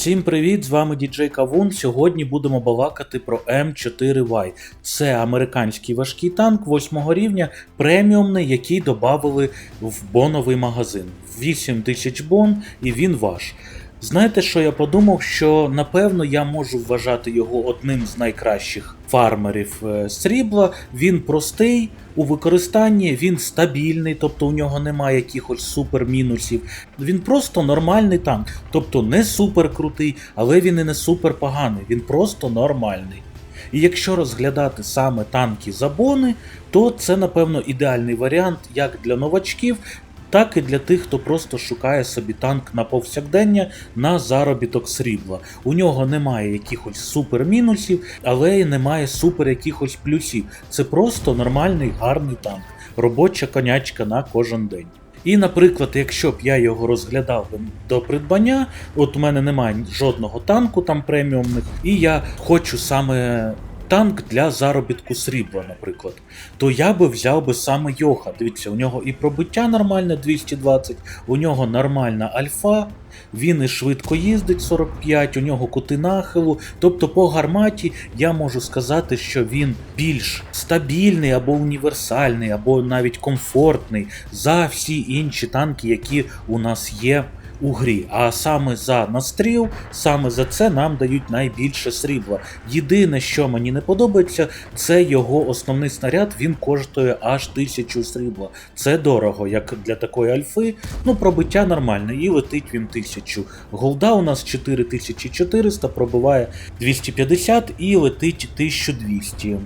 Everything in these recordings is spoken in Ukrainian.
Всім привіт! З вами діджей Кавун. Сьогодні будемо балакати про М4Y. Це американський важкий танк 8 рівня, преміумний, який додали в боновий магазин. 8 тисяч бон, і він ваш. Знаєте, що я подумав? Що напевно я можу вважати його одним з найкращих фармерів е, срібла. Він простий у використанні, він стабільний, тобто у нього немає якихось супер-мінусів. Він просто нормальний танк, тобто не супер крутий, але він і не супер поганий, він просто нормальний. І якщо розглядати саме танки за бони, то це, напевно, ідеальний варіант як для новачків, так і для тих, хто просто шукає собі танк на повсякдення на заробіток срібла. У нього немає якихось супер мінусів, але й немає супер якихось плюсів. Це просто нормальний гарний танк, робоча конячка на кожен день. І, наприклад, якщо б я його розглядав до придбання, от у мене немає жодного танку там преміумних, і я хочу саме танк для заробітку срібла, наприклад, то я би взяв би саме Йоха. Дивіться, у нього і пробиття нормальне 220, у нього нормальна альфа. Він і швидко їздить 45, у нього кути нахилу. Тобто по гарматі я можу сказати, що він більш стабільний або універсальний, або навіть комфортний за всі інші танки, які у нас є у грі. А саме за настріл, саме за це нам дають найбільше срібла. Єдине, що мені не подобається, це його основний снаряд. Він коштує аж тисячу срібла. Це дорого, як для такої альфи. Ну, пробиття нормальне, і летить він тисячу. Голда у нас 4400, пробиває 250 і летить 1200.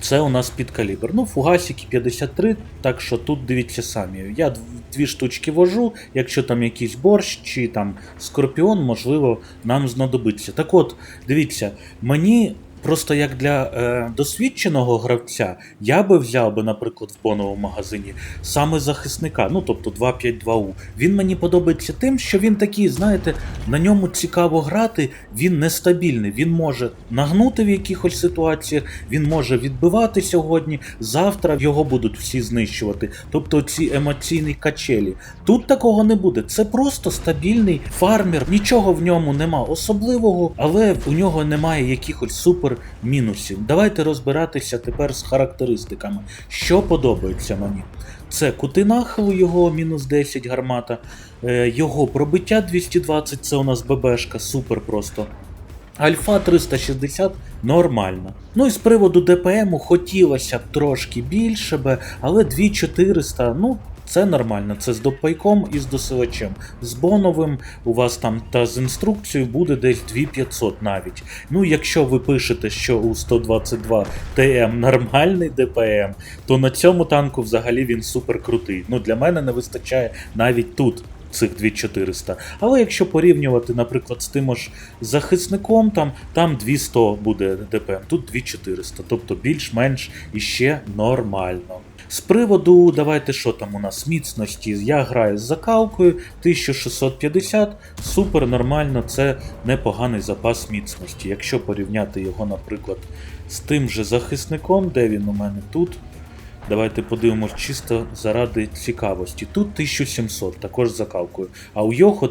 Це у нас під калібр. Ну, фугасики 53, так що тут дивіться самі. Я дв- дві штучки вожу, якщо там якийсь борщ чи там скорпіон, можливо, нам знадобиться. Так от, дивіться, мені. Просто як для е, досвідченого гравця, я би взяв би, наприклад, в боновому магазині саме захисника, ну тобто 252У. Він мені подобається тим, що він такий, знаєте, на ньому цікаво грати, він нестабільний. Він може нагнути в якихось ситуаціях, він може відбивати сьогодні, завтра його будуть всі знищувати. Тобто ці емоційні качелі. Тут такого не буде. Це просто стабільний фармер, нічого в ньому нема особливого, але у нього немає якихось супер мінусів. Давайте розбиратися тепер з характеристиками. Що подобається мені? Це кути нахилу, його мінус 10 гармата, е, його пробиття 220, це у нас ББшка, супер просто. Альфа 360 нормально. Ну і з приводу ДПМу хотілося б трошки більше, але 2400, ну. Це нормально, це з допайком і з досилачем. З боновим у вас там та з інструкцією буде десь 2500 навіть. Ну, якщо ви пишете, що у 122 ТМ нормальний ДПМ, то на цьому танку взагалі він супер крутий. Ну для мене не вистачає навіть тут цих 2400. Але якщо порівнювати, наприклад, з тим ж захисником, там, там 200 буде ДПМ, тут 2400, тобто більш-менш іще нормально. З приводу, давайте що там у нас міцності. Я граю з закалкою 1650, супер нормально, це непоганий запас міцності. Якщо порівняти його, наприклад, з тим же захисником, де він у мене тут. Давайте подивимось чисто заради цікавості. Тут 1700, також з закалкою, а у Йохо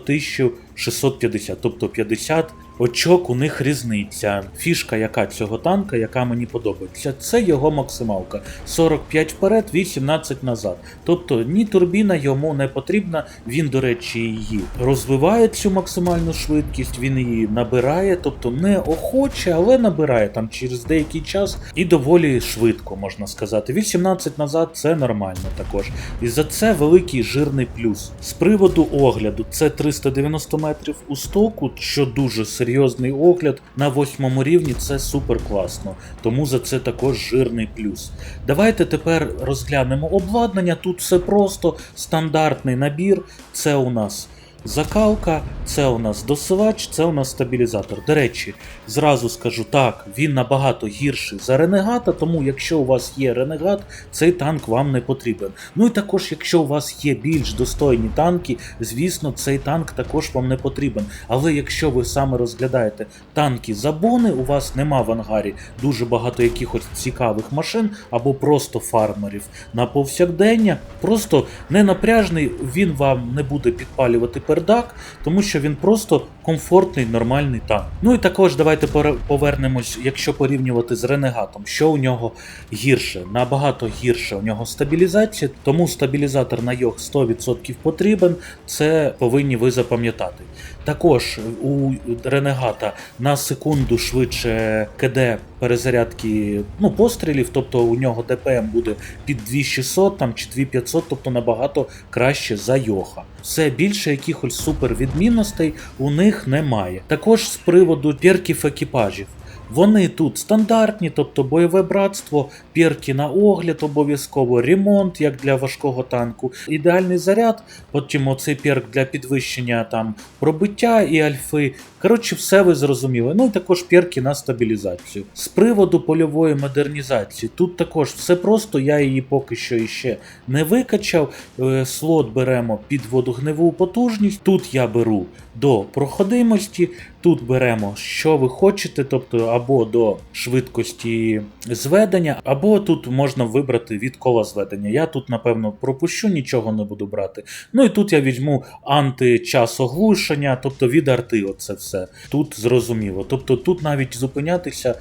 1650, тобто 50 очок у них різниця. Фішка, яка цього танка, яка мені подобається, це його максималка. 45 вперед, 18 назад. Тобто ні турбіна йому не потрібна. Він, до речі, її розвиває цю максимальну швидкість, він її набирає, тобто не охоче, але набирає там через деякий час і доволі швидко, можна сказати. 18 назад це нормально також. І за це великий жирний плюс. З приводу огляду, це 390 метрів у стоку, що дуже серйозний огляд на восьмому рівні, це супер класно. Тому за це також жирний плюс. Давайте тепер розглянемо обладнання. Тут все просто стандартний набір. Це у нас закалка, це у нас досилач, це у нас стабілізатор. До речі, зразу скажу так, він набагато гірший за ренегата, тому якщо у вас є ренегат, цей танк вам не потрібен. Ну і також, якщо у вас є більш достойні танки, звісно, цей танк також вам не потрібен. Але якщо ви саме розглядаєте танки за бони, у вас нема в ангарі дуже багато якихось цікавих машин або просто фармерів на повсякдення, просто не напряжний, він вам не буде підпалювати бардак, тому що він просто комфортний, нормальний танк. Ну і також давайте повернемось, якщо порівнювати з Ренегатом, що у нього гірше, набагато гірше у нього стабілізація, тому стабілізатор на йог 100% потрібен, це повинні ви запам'ятати. Також у Ренегата на секунду швидше КД перезарядки ну, пострілів, тобто у нього ДПМ буде під 2600 там, чи 2500, тобто набагато краще за Йоха. Все більше якихось супервідмінностей у них немає. Також з приводу перків екіпажів. Вони тут стандартні, тобто бойове братство, пірки на огляд обов'язково, ремонт, як для важкого танку, ідеальний заряд, потім оцей пірк для підвищення там пробиття і альфи. Коротше, все ви зрозуміли. Ну і також перки на стабілізацію. З приводу польової модернізації, тут також все просто, я її поки що іще не викачав. Е, Слот беремо під водогневу потужність. Тут я беру до проходимості, тут беремо, що ви хочете, тобто або до швидкості зведення, або тут можна вибрати від кола зведення. Я тут, напевно, пропущу, нічого не буду брати. Ну і тут я візьму античас оглушення, тобто від арти, оце все. Тут зрозуміло. Тобто тут навіть зупинятися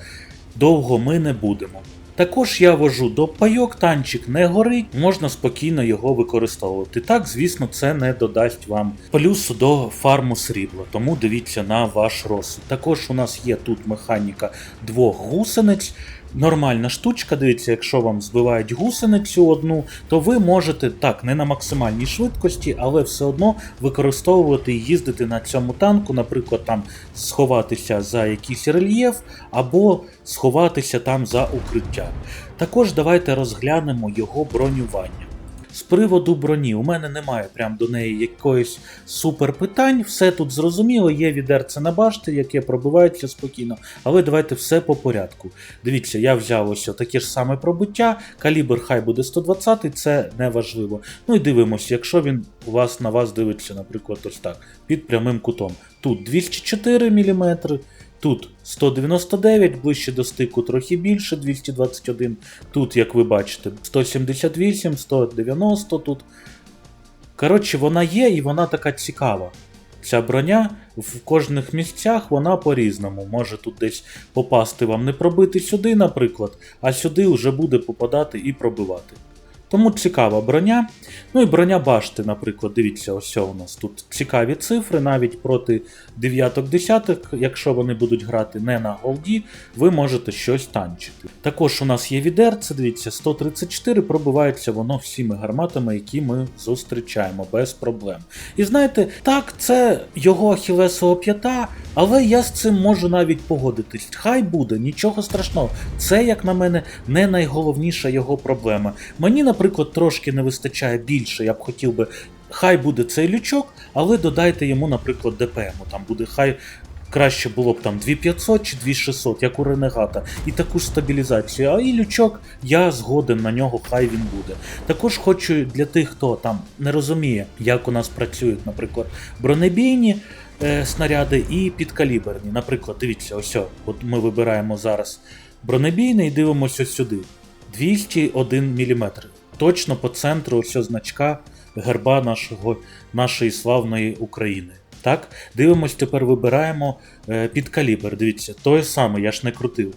довго ми не будемо. Також я вожу до пайок, танчик не горить, можна спокійно його використовувати. Так, звісно, це не додасть вам плюсу до фарму срібла, тому дивіться на ваш розсуд. Також у нас є тут механіка двох гусениць. Нормальна штучка, дивіться, якщо вам збивають гусеницю одну, то ви можете так, не на максимальній швидкості, але все одно використовувати і їздити на цьому танку, наприклад, там сховатися за якийсь рельєф, або сховатися там за укриття. Також давайте розглянемо його бронювання. З приводу броні, у мене немає прям до неї якоїсь супер питань. Все тут зрозуміло, є відерце на башти, яке пробивається спокійно. Але давайте все по порядку. Дивіться, я взяв ось таке ж саме пробиття, калібр хай буде 120, це не важливо. Ну і дивимося, якщо він у вас на вас дивиться, наприклад, ось так, під прямим кутом. Тут 204 мм, Тут 199, ближче до стику трохи більше, 221. Тут, як ви бачите, 178, 190 тут. Коротше, вона є і вона така цікава. Ця броня в кожних місцях вона по-різному. Може тут десь попасти вам не пробити сюди, наприклад, а сюди вже буде попадати і пробивати. Тому цікава броня. Ну і броня башти, наприклад, дивіться, ось у нас тут цікаві цифри, навіть проти дев'яток десяток, якщо вони будуть грати не на голді, ви можете щось танчити. Також у нас є відерце, дивіться, 134, пробивається воно всіми гарматами, які ми зустрічаємо без проблем. І знаєте, так, це його ахілесова п'ята, але я з цим можу навіть погодитись. Хай буде, нічого страшного. Це, як на мене, не найголовніша його проблема. Мені, наприклад, трошки не вистачає більше, я б хотів би. Хай буде цей лючок, але додайте йому, наприклад, ДПМ. Там буде хай краще було б там 2500 чи 2600, як у Ренегата, і таку ж стабілізацію. А і лючок я згоден на нього, хай він буде. Також хочу для тих, хто там не розуміє, як у нас працюють, наприклад, бронебійні е, снаряди і підкаліберні. Наприклад, дивіться, ось, от ми вибираємо зараз бронебійний і дивимося сюди. 201 мм. Точно по центру ось значка герба нашого, нашої славної України. Так, дивимось, тепер вибираємо е, під калібр. Дивіться, той самий, я ж не крутив.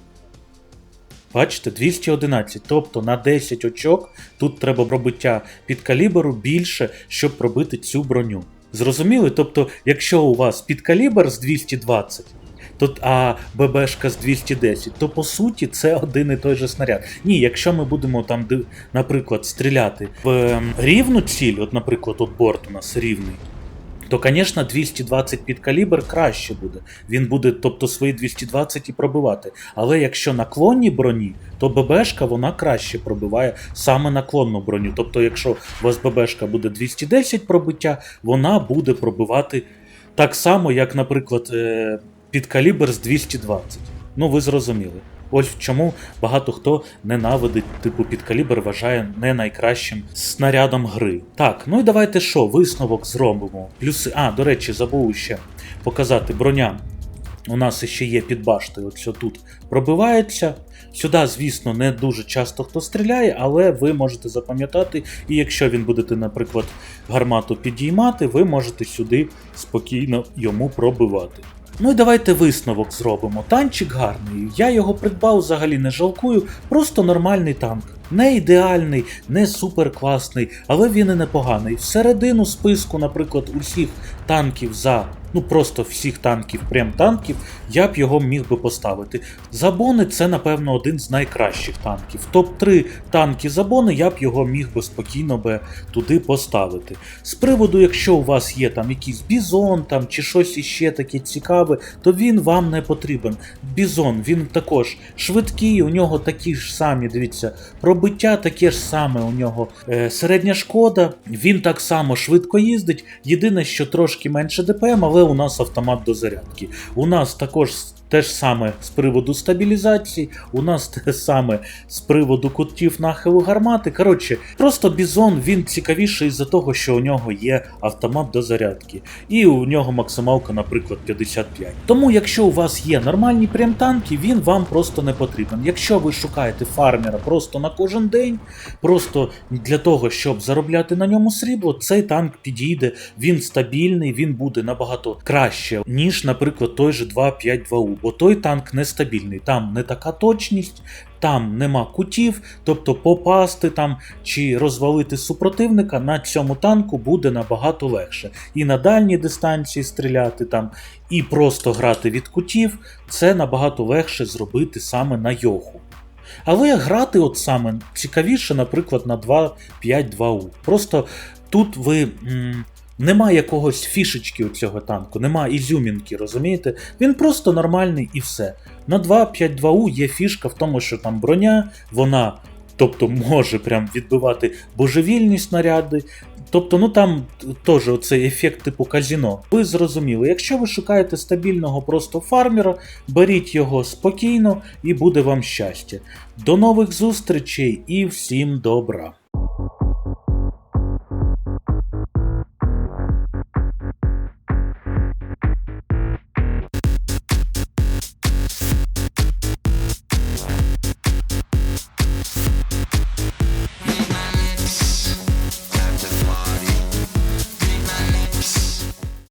Бачите, 211, тобто на 10 очок тут треба пробиття під калібру більше, щоб пробити цю броню. Зрозуміли? Тобто, якщо у вас під калібр з 220, то, а ББшка з 210, то по суті це один і той же снаряд. Ні, якщо ми будемо там, наприклад, стріляти в ем, рівну ціль, от, наприклад, от борт у нас рівний. То, звісно, 220 під калібр краще буде. Він буде, тобто, свої 220 і пробивати. Але якщо наклонні броні, то ББшка вона краще пробиває саме наклонну броню. Тобто, якщо у вас ББшка буде 210 пробиття, вона буде пробивати так само, як, наприклад, е, під калібр з 220. Ну, ви зрозуміли. Ось чому багато хто ненавидить, типу підкалібр вважає не найкращим снарядом гри. Так, ну і давайте що, висновок зробимо. Плюси. А, до речі, забув ще показати броня. у нас ще є під баштою, от що тут пробивається. Сюди, звісно, не дуже часто хто стріляє, але ви можете запам'ятати, і якщо він будете, наприклад, гармату підіймати, ви можете сюди спокійно йому пробивати. Ну і давайте висновок зробимо. Танчик гарний. Я його придбав взагалі не жалкую, просто нормальний танк. Не ідеальний, не супер класний, але він і непоганий. Всередину списку, наприклад, усіх танків за. Ну просто всіх танків, прям танків, я б його міг би поставити. Забони це, напевно, один з найкращих танків. Топ-3 танки забони я б його міг би спокійно би туди поставити. З приводу, якщо у вас є там якийсь бізон там, чи щось іще таке цікаве, то він вам не потрібен. Бізон, він також швидкий, у нього такі ж самі, дивіться, пробиття таке ж саме у нього. Е, середня шкода, він так само швидко їздить. Єдине, що трошки менше ДПМ, але у нас автомат до зарядки. У нас також те ж саме з приводу стабілізації, у нас те саме з приводу кутів нахилу гармати. Коротше, просто бізон він цікавіший із-за того, що у нього є автомат до зарядки. І у нього максималка, наприклад, 55. Тому, якщо у вас є нормальні прям-танки, він вам просто не потрібен. Якщо ви шукаєте фармера просто на кожен день, просто для того, щоб заробляти на ньому срібло, цей танк підійде, він стабільний, він буде набагато краще, ніж, наприклад, той же 252У, бо той танк нестабільний. Там не така точність, там нема кутів, тобто попасти там чи розвалити супротивника на цьому танку буде набагато легше. І на дальній дистанції стріляти там, і просто грати від кутів, це набагато легше зробити саме на йоху. Але грати от саме цікавіше, наприклад, на 2.5.2U. Просто тут ви. М- Нема якогось фішечки у цього танку, нема ізюмінки, розумієте? Він просто нормальний і все. На 2.5.2U є фішка в тому, що там броня, вона тобто може прям відбивати божевільні снаряди. Тобто, ну там теж оцей ефект типу казіно. Ви зрозуміли, якщо ви шукаєте стабільного просто фармера, беріть його спокійно і буде вам щастя. До нових зустрічей і всім добра!